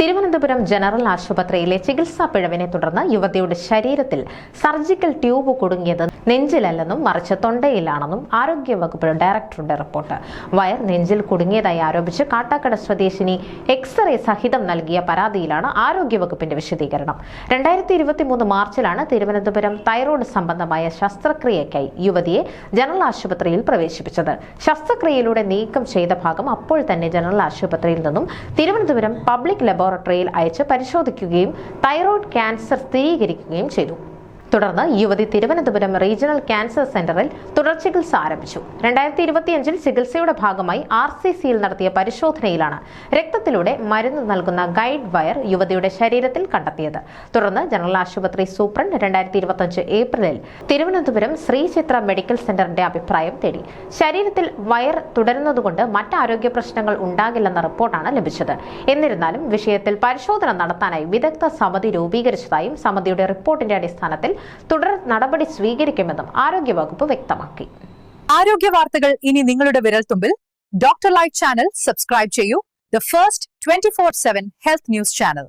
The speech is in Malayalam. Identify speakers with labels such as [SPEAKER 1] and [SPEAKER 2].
[SPEAKER 1] തിരുവനന്തപുരം ജനറൽ ആശുപത്രിയിലെ ചികിത്സാ പിഴവിനെ തുടർന്ന് യുവതിയുടെ ശരീരത്തിൽ സർജിക്കൽ ട്യൂബ് കുടുങ്ങിയത് നെഞ്ചിലല്ലെന്നും മറിച്ച് തൊണ്ടയിലാണെന്നും ആരോഗ്യവകുപ്പ് ഡയറക്ടറുടെ റിപ്പോർട്ട്. വയർ നെഞ്ചിൽ കുടുങ്ങിയതായി ആരോപിച്ച് കാട്ടാക്കട സ്വദേശിനി എക്സ്റേ സഹിതം നൽകിയ പരാതിയിലാണ് ആരോഗ്യവകുപ്പിന്റെ വിശദീകരണം. രണ്ടായിരത്തി ഇരുപത്തിമൂന്ന് മാർച്ചിലാണ് തിരുവനന്തപുരം തൈറോയ്ഡ് സംബന്ധമായ ശസ്ത്രക്രിയയ്ക്കായി യുവതിയെ ജനറൽ ആശുപത്രിയിൽ പ്രവേശിപ്പിച്ചത്. ശസ്ത്രക്രിയയിലൂടെ നീക്കം ചെയ്ത ഭാഗം അപ്പോൾ തന്നെ ജനറൽ ആശുപത്രിയിൽ നിന്നും തിരുവനന്തപുരം പബ്ലിക് ലബോറട്ടറിയിൽ അയച്ച് പരിശോധിക്കുകയും തൈറോയ്ഡ് ക്യാൻസർ സ്ഥിരീകരിക്കുകയും ചെയ്തു. തുടർന്ന് യുവതി തിരുവനന്തപുരം റീജിയണൽ ക്യാൻസർ സെന്ററിൽ തുടർ ചികിത്സ ആരംഭിച്ചു. രണ്ടായിരത്തി ഇരുപത്തിയഞ്ചിൽ ചികിത്സയുടെ ഭാഗമായി ആർ സി സിയിൽ നടത്തിയ പരിശോധനയിലാണ് രക്തത്തിലൂടെ മരുന്ന് നൽകുന്ന ഗൈഡ് വയർ യുവതിയുടെ ശരീരത്തിൽ കണ്ടെത്തിയത്. തുടർന്ന് ജനറൽ ആശുപത്രി സൂപ്രണ്ട് രണ്ടായിരത്തി ഇരുപത്തിയഞ്ച് ഏപ്രിലിൽ തിരുവനന്തപുരം ശ്രീ ചിത്ര മെഡിക്കൽ സെന്ററിന്റെ അഭിപ്രായം തേടി. ശരീരത്തിൽ വയർ തുടരുന്നതുകൊണ്ട് മറ്റ് ആരോഗ്യ പ്രശ്നങ്ങൾ ഉണ്ടാകില്ലെന്ന റിപ്പോർട്ടാണ് ലഭിച്ചത്. എന്നിരുന്നാലും വിഷയത്തിൽ പരിശോധന നടത്താനായി വിദഗ്ധ സമിതി രൂപീകരിച്ചതായും സമിതിയുടെ റിപ്പോർട്ടിന്റെ അടിസ്ഥാനത്തിൽ തുടർ നടപടി സ്വീകരിക്കുമെന്നും ആരോഗ്യവകുപ്പ് വ്യക്തമാക്കി.
[SPEAKER 2] ആരോഗ്യ വാർത്തകൾ ഇനി നിങ്ങളുടെ വിരൽത്തുമ്പിൽ ഡോക്ടർ ലൈറ്റ് ചാനൽ സബ്സ്ക്രൈബ് ചെയ്യൂ. The first twenty four seven health news channel